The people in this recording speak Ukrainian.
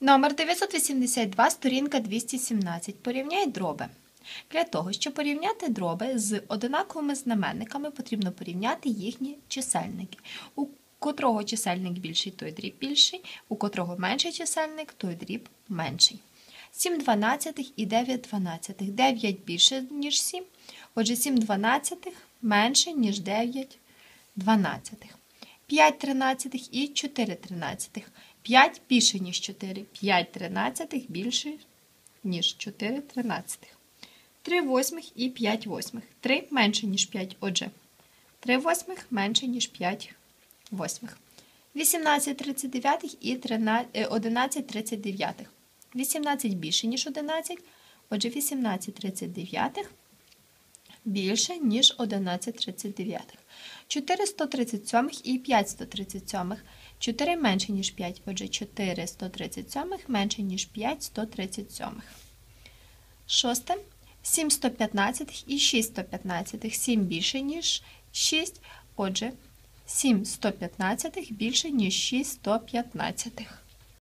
Номер 982, сторінка 217. Порівняй дроби. Для того, щоб порівняти дроби з одинаковими знаменниками, потрібно порівняти їхні чисельники. У котрого чисельник більший, той дріб більший, у котрого менший чисельник, той дріб менший. 7 дванадцятих і 9 дванадцятих. 9 більше, ніж 7. Отже, 7 дванадцятих менше, ніж 9 дванадцятих. 5 тринадцятих і 4 тринадцятих. 5 більше, ніж 4. 5 тринадцятих більше, ніж 4 тринадцятих. 3 восьмих і 5 восьмих. 3 менше, ніж 5. Отже, 3 восьмих менше, ніж 5 восьмих. 18 тридцятидев'ятих і 13 е, 11 тридцятидев'ятих. 18 більше, ніж 11. Отже, 18 тридцятидев'ятих більше, ніж 11 тридцятидев'ятих. 4 137 і 5 137. 4 менше, ніж 5. Отже, 4 137 менше, ніж 5 137. Шосте. 7 115 і 6 115. 7 більше, ніж 6. Отже, 7 115 більше, ніж 6 115.